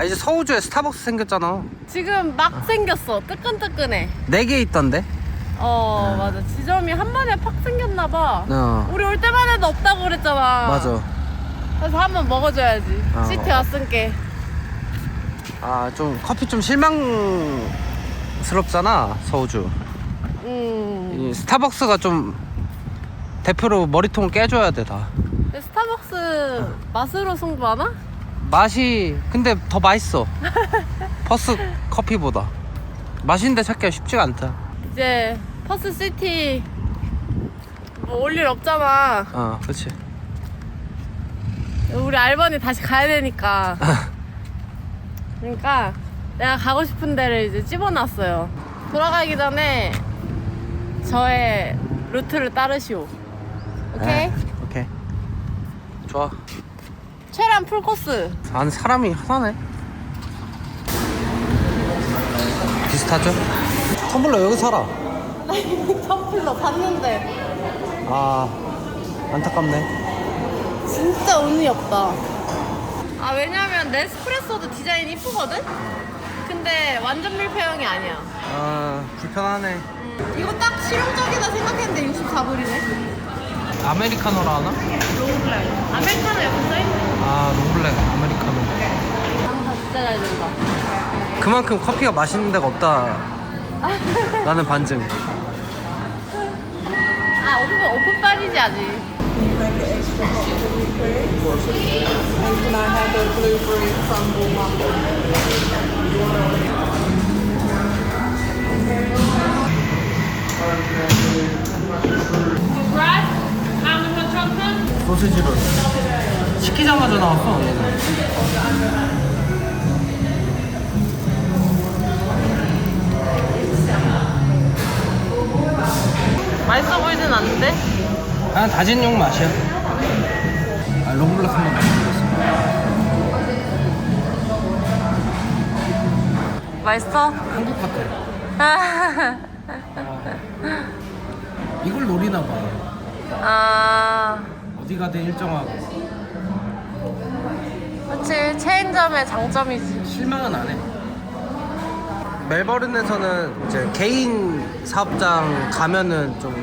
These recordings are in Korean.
아 이제 서우주에 스타벅스 생겼잖아. 지금 막 생겼어. 뜨끈뜨끈해. 네 개 있던데. 어 맞아. 지점이 한 번에 팍 생겼나 봐. 어. 우리 올 때만 해도 없다고 그랬잖아. 맞아. 그래서 한 번 먹어줘야지. 어. 시티 왔으니까. 아 좀 커피 좀 실망스럽잖아 서우주. 음. 이 스타벅스가 좀 대표로 머리통을 깨줘야 돼 다. 근데 스타벅스 맛으로 승부하나? 맛이 근데 더 맛있어. 퍼스 커피보다. 맛있는데 찾기가 쉽지가 않다. 이제 퍼스 시티 뭐 올 일 없잖아. 어, 그렇지. 우리 알바니 다시 가야 되니까. 그러니까 내가 가고 싶은 데를 이제 집어놨어요. 돌아가기 전에 저의 루트를 따르시오. 오케이? 네, 오케이. 좋아. 최란 풀코스. 안 사람이 하나네. 비슷하죠? 텀블러 여기 살아. 텀플러 봤는데 아 안타깝네. 진짜 운이 없다. 아 왜냐면 네스프레소도 디자인 이쁘거든? 근데 완전 밀폐형이 아니야. 아 불편하네. 음, 이거 딱 실용적이다 생각했는데 64불이네. 아메리카노라 하나? 롱블랙. 아메리카노 옆에 써있네. 아 롱블랙 아메리카노. 아 진짜 잘 된다. 그만큼 커피가 맛있는 데가 없다. 라는 반증. 아 오픈 오픈빨이지 아직. 소시지를 시키자마자 나왔어. 얘는. 맛있어 보이진 않는데? 그냥 다진 용 맛이야. 아 롱블랙 한번 먹어보겠습니다. 맛있어? 한국 같아. 이걸 노리나 봐. 아 어디 가든 일정하고 그렇지 체인점의 장점이지. 실망은 안 해. 멜버른에서는 이제 개인 사업장 가면은 좀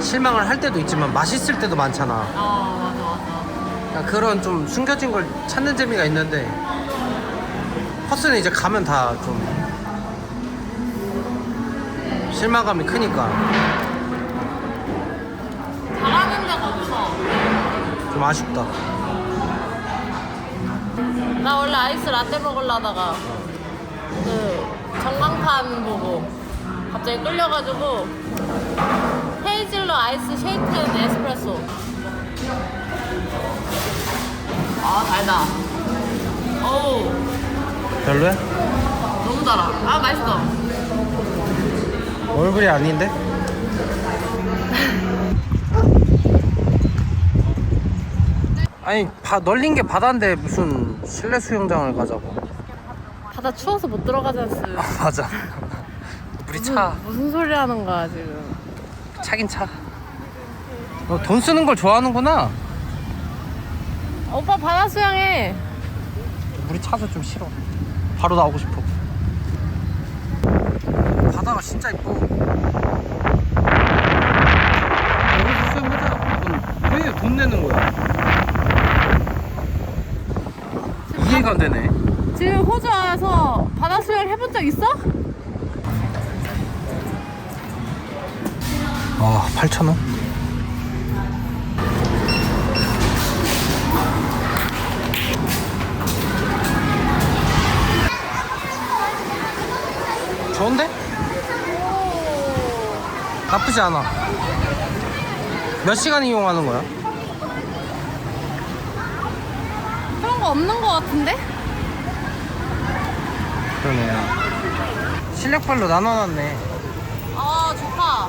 실망을 할 때도 있지만 맛있을 때도 많잖아. 어 맞아 맞아. 그러니까 그런 좀 숨겨진 걸 찾는 재미가 있는데 퍼스는 이제 가면 다 좀 실망감이 크니까 좀 아쉽다. 나 원래 아이스 라떼 먹으려다가 그 전광판 보고 갑자기 끌려가지고 헤이즐넛 아이스 쉐이크 앤 에스프레소 아 달다 어우 별로야? 너무 달아 아 맛있어 얼굴이 아닌데? 아니 바, 널린 게 바다인데 무슨 실내 수영장을 가자고 바다 추워서 못 들어가지 않습 맞아 우리 차 무슨 소리 하는 거야 지금 차긴 차. 너돈 쓰는 걸 좋아하는구나. 오빠 바다 수영해 우리 차도 좀 싫어. 바로 나오고 싶어. 바다가 진짜 이뻐. 여기서 수영하자. 왜 돈 내는 거야? 이해가 안 되네. 지금 호주 와서 바다 수영 해본 적 있어? 아, 8,000원? 좋은데? 나쁘지 않아. 몇 시간 이용하는 거야? 그런 거 없는 거 같은데? 그러네. 실력별로 나눠놨네. 아 좋다.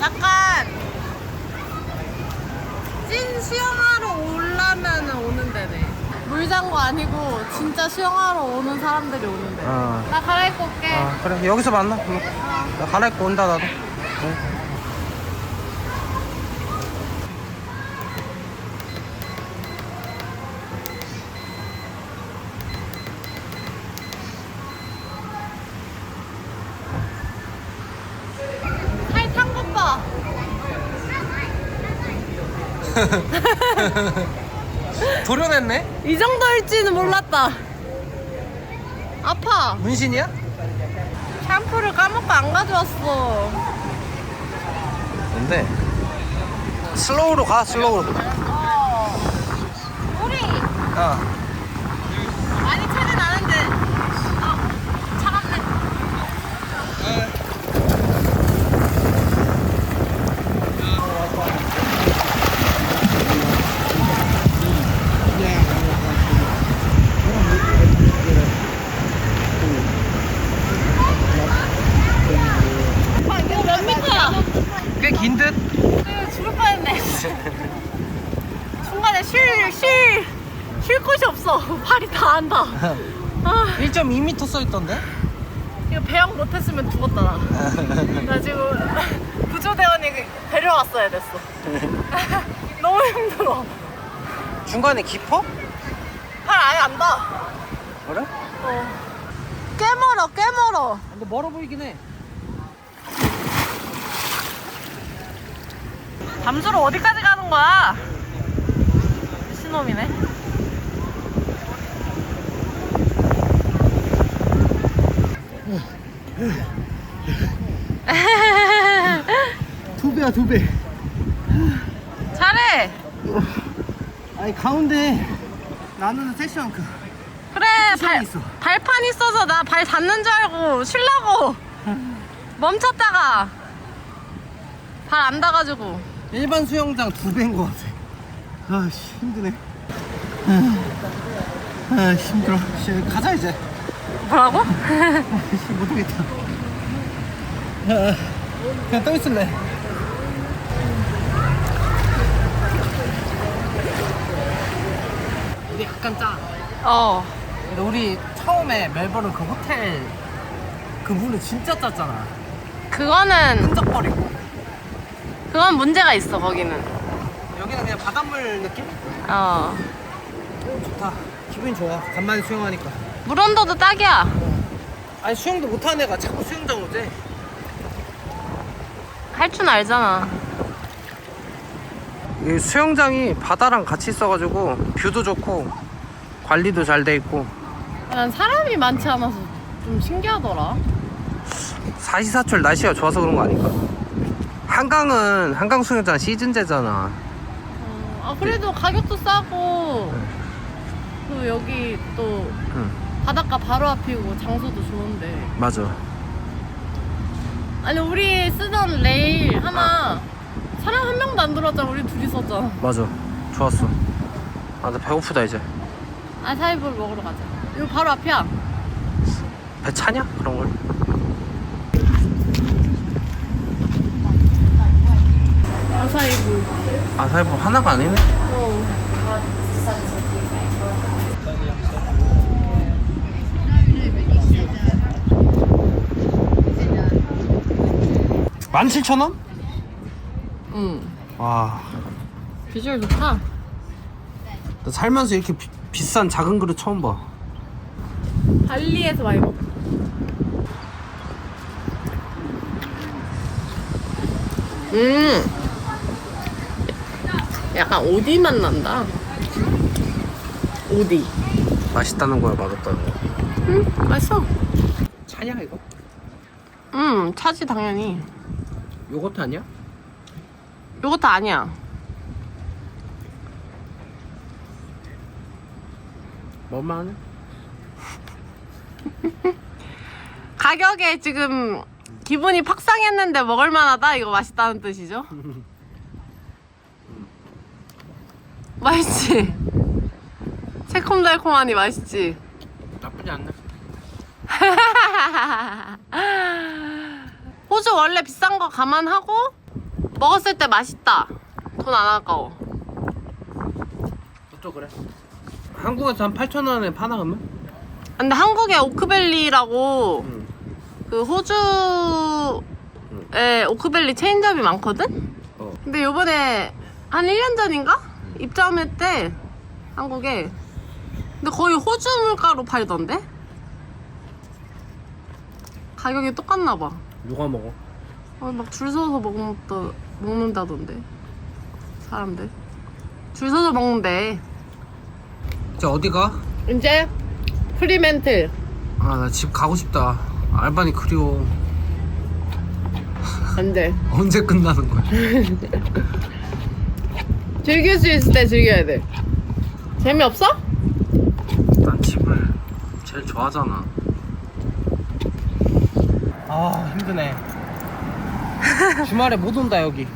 약간 찐 수영하러 오려면 오는 데네. 물장구 아니고 진짜 수영하러 오는 사람들이 오는 데. 어. 나 갈아입고 올게. 아, 그래. 여기서 만나. 그럼. 나 갈아입고 온다, 나도. 응. 도려냈네? 이 정도일지는 몰랐다. 아파. 문신이야? 샴푸를 까먹고 안 가져왔어. 뭔데? 슬로우로 가 슬로우로 우리 어. 많이 차진 않은데. 어, 차갑네. 오빠 이거 몇 미터야? 꽤 긴 듯? 네, 죽을 뻔했네. 중간에 쉴, 쉴, 쉴 곳이 없어. 팔이 다 안다. 아, 1.2m 써있던데? 이거 배영 못했으면 죽었다, 나. 나 지금 구조대원이 데려왔어야 됐어. 너무 힘들어. 중간에 깊어? 팔 아예 안다. 그래? 어. 꽤 멀어, 꽤 멀어. 근데 멀어 보이긴 해 담수로 어디까지 가는 거야? 신놈이네. 두 배야 두 배 잘해. 아니 가운데 나누는 세션크 그래 쿠션이 발, 있어. 발판 있어서 나 발 닿는 줄 알고 쉬려고 멈췄다가 발 안 닿아가지고 일반 수영장 두 배인 것 같아 아씨 힘드네. 아, 아 힘들어. 씨, 가자 이제. 뭐라고? 씨, 못하겠다. 아, 그냥 떠 있을래. 이게 약간 짜. 어. 근데 우리 처음에 멜버른 그 호텔 그 물은 진짜 짰잖아. 그거는 끈적거리고. 그건 문제가 있어 거기는 여기는 그냥 바닷물 느낌? 어. 좋다. 기분이 좋아. 간만에 수영하니까. 물 온도도 딱이야. 아니 수영도 못하는 애가 자꾸 수영장 오지. 할 줄 알잖아. 이 수영장이 바다랑 같이 있어가지고 뷰도 좋고 관리도 잘 돼 있고. 난 사람이 많지 않아서 좀 신기하더라. 사시사철 날씨가 좋아서 그런 거 아닐까? 한강은 한강 수영장 시즌제잖아 어, 아 그래도 가격도 싸고. 그 여기 또 응. 바닷가 바로 앞이고 장소도 좋은데. 맞아. 아니 우리 쓰던 레일 하나 사람 한 명도 안 들어왔잖아 우리 둘이 썼잖아 맞아. 좋았어. 아 나 배고프다 이제. 아 사이볼 먹으러 가자. 이거 바로 앞이야. 배 차냐? 그런 걸 사이볼 아사이볼 하나가 아니네 어. 만 칠천 원? 응 와, 비주얼 좋다 나 살면서 이렇게 비, 비싼 작은 그릇 처음 봐. 발리에서 많이 먹 음 약간 오디 맛 난다 오디 맛있다는 거야, 맛없다는 거야. 응 맛있어 차냐 이거? 응 차지 당연히 요거트 아니야? 요것도 아니야 뭐만 하네? 가격에 지금 기분이 팍 상했는데 먹을만하다 이거 맛있다는 뜻이죠? 맛있지? 새콤달콤하니 맛있지? 나쁘지 않네. 호주 원래 비싼 거 감안하고 먹었을 때 맛있다 돈 안 아까워 또 그래. 한국에서 한 8천 원에 파나 그러면? 근데 한국에 오크밸리라고 응. 그 호주에 오크밸리 체인점이 많거든? 어. 근데 요번에 한 1년 전인가? 입점했대 한국에 근데 거의 호주 물가로 팔던데? 가격이 똑같나 봐 누가 먹어? 어, 막 줄 서서 먹는다, 먹는다던데 사람들 줄 서서 먹는데. 이제 어디 가? 이제 프리멘트. 아나 집 가고 싶다 알바니 그리워 안 돼. 언제 끝나는 거야 즐길 수 있을 때 즐겨야 돼. 재미없어? 난 집을 제일 좋아하잖아 아 힘드네 주말에 못 온다 여기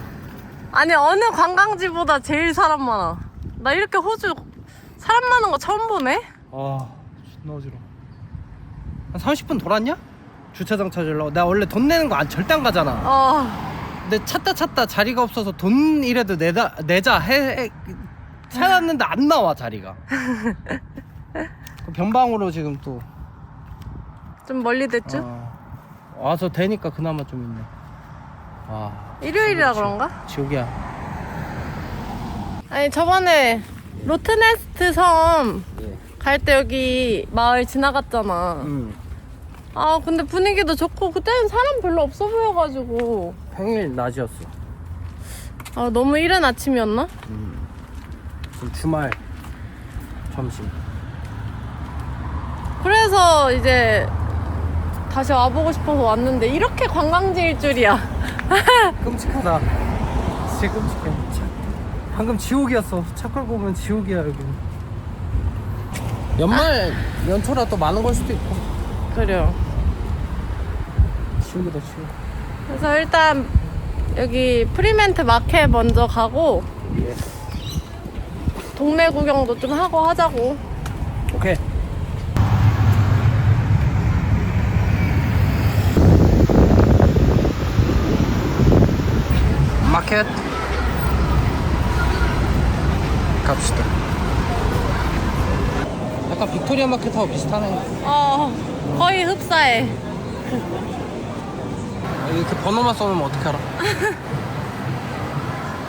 아니 어느 관광지보다 제일 사람 많아. 나 이렇게 호주 사람 많은 거 처음 보네. 아 존나 어지러워 한 30분 돌았냐? 주차장 찾으려고 내가 원래 돈 내는 거 안, 절대 안 가잖아 어. 근데 찾다 찾다 자리가 없어서 돈 이라도 내다, 내자 해, 해 찾았는데 안 나와 자리가 그 변방으로 지금 또 좀 멀리 됐죠? 어, 와서 되니까 그나마 좀 있네 와 일요일이라 그런가? 지옥이야 아니 저번에 로트네스트 섬 예. 갈때 여기 마을 지나갔잖아. 음. 아 근데 분위기도 좋고 그때는 사람 별로 없어 보여가지고. 평일 낮이었어. 아 너무 이른 아침이었나? 지금 주말 점심. 그래서 이제 다시 와보고 싶어서 왔는데 이렇게 관광지일 줄이야. 끔찍하다. 진짜 끔찍해. 차, 방금 지옥이었어. 차 끌고 오면 지옥이야 여기. 연말 연초라 또 많은 걸 수도 있고. 그래요. 지옥이다 지옥 그래서 일단 여기 프리멘트 마켓 먼저 가고 예. 동네 구경도 좀 하고 하자고. 오케이 마켓 갑시다 약간 빅토리아 마켓하고 비슷하네 어 거의 흡사해. 이렇게 번호만 써놓으면 어떻게 알아?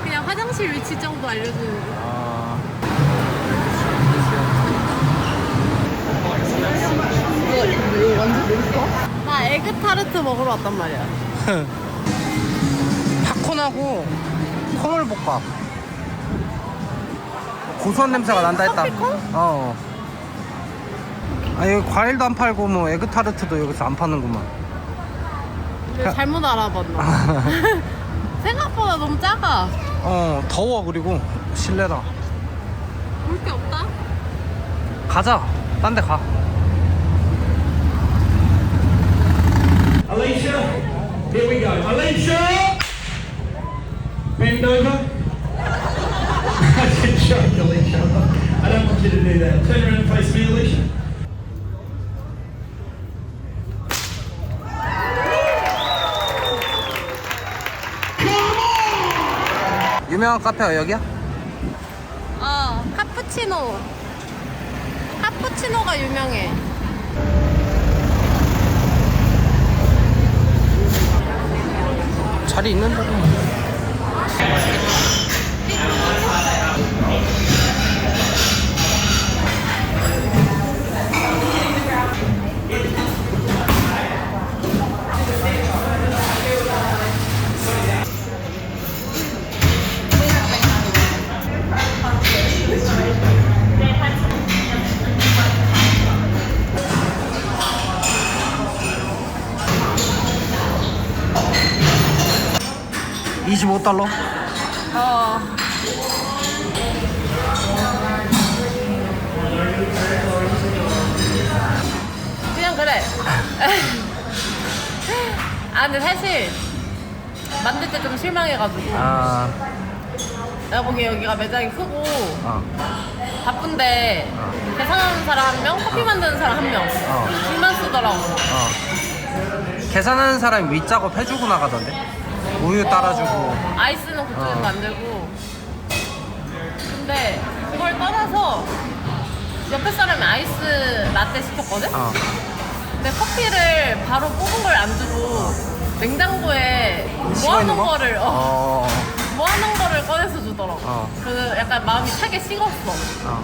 그냥 화장실 위치 정도 알려주는 거. 아... 이거 완전 맛있어? 나 에그 타르트 먹으러 왔단 말이야. 팝콘하고 콩을볶아 고소한 냄새가 난다 했다 커피콩? 어 아, 여기 과일도 안 팔고 뭐 에그타르트도 여기서 안 파는구만 내가 잘못 알아봤나? 생각보다 너무 작아. 어 더워 그리고 실내라 볼 게 없다. 가자 딴 데 가 Alicia, here we go. Alicia! Bend over. That's a joke, Alicia. I don't want you to do that. Turn around and face me, Alicia. 유명한 카페가 여기야? 어, 카푸치노. 카푸치노가 유명해. 자리 있는데 (25달러) 어. 그냥 그래. 아 근데 사실 만들 때 좀 실망해가지고 아... 내가 보기에 여기가 매장이 크고 어. 바쁜데 계산하는 사람 한 명, 커피 만드는 사람 한 명. 어. 줄만 쓰더라고. 어. 계산하는 사람이 윗작업 해주고 나가던데 우유 따라주고 아이스는 그쪽에서 어. 만들고. 근데 그걸 떠나서 옆에 사람이 아이스 라떼 시켰거든? 어. 근데 커피를 바로 뽑은 걸 안 주고 냉장고에 식어있는 모아놓은 거? 거를 어, 어... 모아놓은 거를 꺼내서 주더라고. 어. 그래서 약간 마음이 차게 식었어. 어.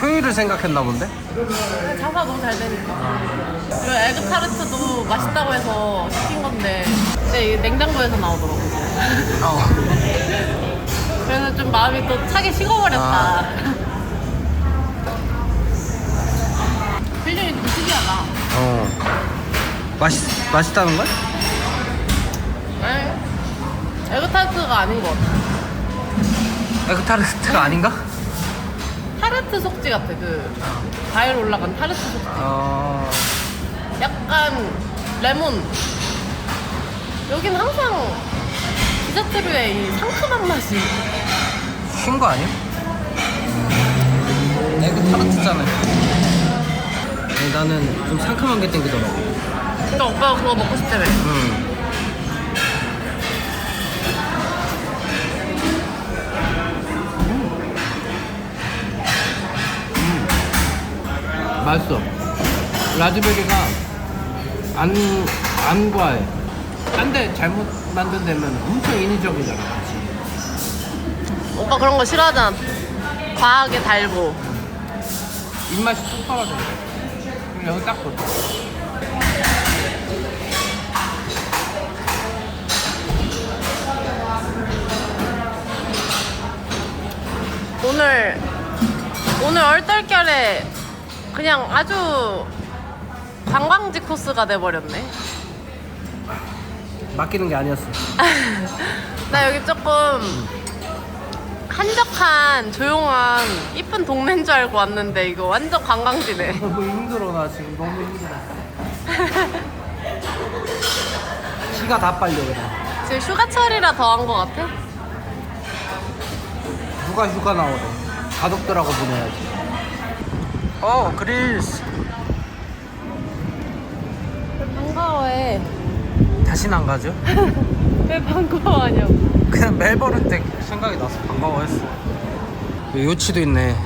효율을 생각했나 본데? 장사 너무 잘 되니까. 그리고 에그 타르트도 맛있다고 해서 시킨 건데 근데 이게 냉장고에서 나오더라고. 어. 그래서 좀 마음이 또 차게 식어버렸다. 아. 필름이 좀 특이하다. 어. 맛있 맛있다는 걸? 에? 에그 타르트가 아닌 것 같아. 에그 타르트가 아닌가? 타르트 속지 같아. 그 과일 올라간 타르트 속지. 어. 약간 레몬. 여긴 항상 디저트류에 이 상큼한 맛이. 쉰거 아니야? 에그타르트잖아. 나는 좀 상큼한 게 땡기더라고. 그러니까 오빠가 그거 먹고 싶다며. 음. 맛있어. 라즈베리가 안, 안 과해. 딴데 잘못 만든 데면 엄청 인위적이잖아. 오빠 그런 거 싫어하잖아. 과하게 달고. 입맛이 뚝 떨어져. 그럼 여기 딱 보자. 오늘 오늘 얼떨결에 그냥 아주 관광지 코스가 돼버렸네. 맡기는 게 아니었어. 나 여기 조금 한적한 조용한 이쁜 동네인 줄 알고 왔는데 이거 완전 관광지네. 너무 힘들어 나 지금 너무 힘들어. 키가 다 빨려 그냥. 지금 휴가철이라 더한 것 같아. 누가 휴가 나오래? 가족들하고 보내야지. 어 그릴스. 반가워해. 다시는 안 가죠? 왜 반가워하냐고. 그냥 멜버른 때 생각이 나서 반가워했어. 요치도 있네.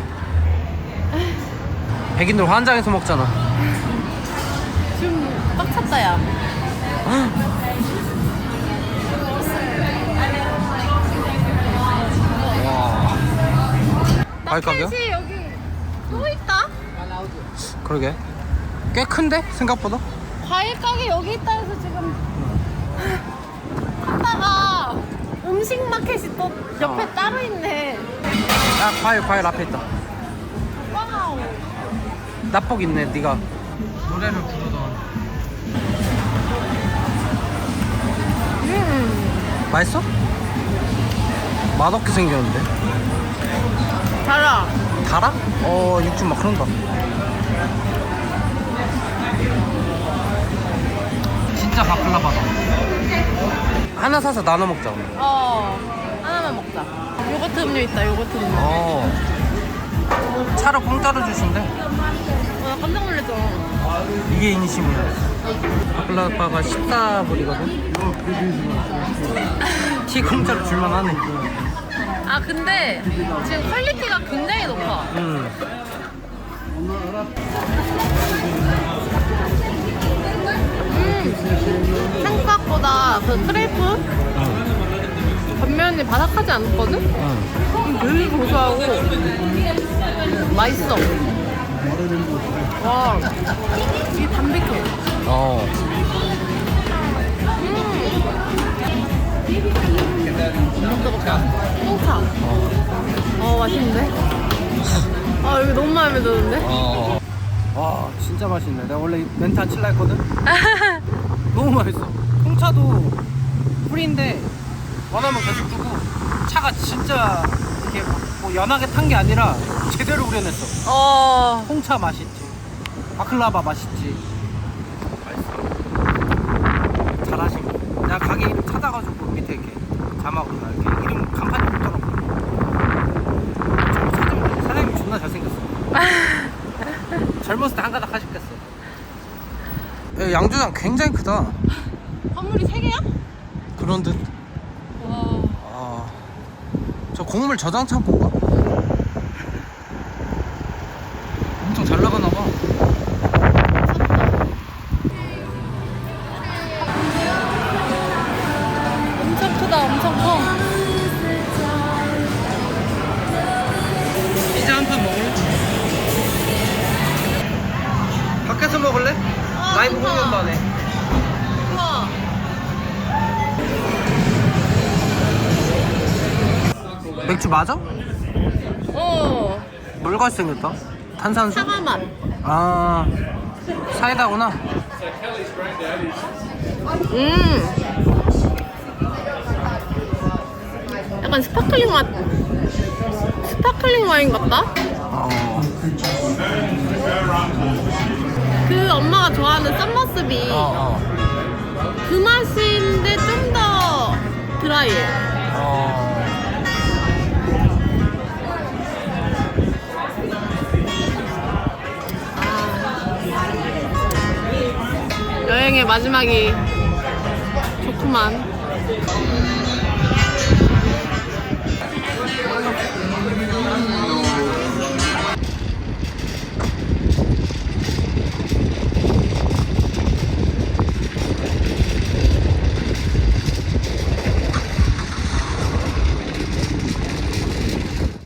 백인들 환장해서 먹잖아. 좀꽉 찼다 야. 와. 과일 가격? 여기 또 있다. 그러게. 꽤 큰데 생각보다? 과일 가게 여기 있다 해서 지금 하다가 음식 마켓이 또 옆에 어. 따로 있네. 야 과일 과일 앞에 있다. 와우. 나복 있네 네가 노래를 부르던. 음. 맛있어? 맛없게 생겼는데. 달아. 달아? 어 육즙 막 흐른다. 진짜 바클라바다. 하나 사서 나눠 먹자 오늘. 어. 하나만 먹자. 요거트 음료 있다. 요거트 음료. 어. 차로 공짜로 주신대. 어, 나 깜짝 놀랐잖아. 이게 인심이야. 바클라바가 14불이거든. 티 공짜로 줄만 하네. 아 근데 지금 퀄리티가 굉장히 높아. 음. 생각보다 그 크레이프 겉면이 바삭하지 않거든? 응. 되게 고소하고 맛있어. 와, 이 담백해. 어. 홍차. 어, 맛있는데? 아, 여기 너무 마음에 드는데? 어. 와 진짜 맛있네. 내가 원래 멘트 안 칠라 했거든. 너무 맛있어. 홍차도 풀인데 원하면 계속 주고 차가 진짜 이렇게 뭐 연하게 탄 게 아니라 제대로 우려냈어. 어, 홍차 맛있지. 바클라바 맛있지. 맛있어. 잘하신 거. 내가 가게 이름 찾아가지고 밑에 이렇게 자막으로 나 이렇게 이름 간판이. 저거 찾으면 사장님 존나 잘생겼어. 젊었을 때 한 가닥 하셨겠어. 예, 양조장 굉장히 크다. 건물이 세 개야? 그런 듯. 와. 아, 저 곡물 저장 창고인가? 엄청 잘 나가나 봐. 엄청 크다, 엄청 커. 라이브. 공연도 안 해. 우와. 맥주 맞아? 어, 뭘 같이 생겼다? 탄산수? 사과 맛. 아 사이다구나 음. 약간 스파클링 맛. 스파클링 와인 같다? 그 엄마가 좋아하는 썸머스비. 어, 어. 그 맛인데 좀 더 드라이해. 어. 여행의 마지막이 좋구만.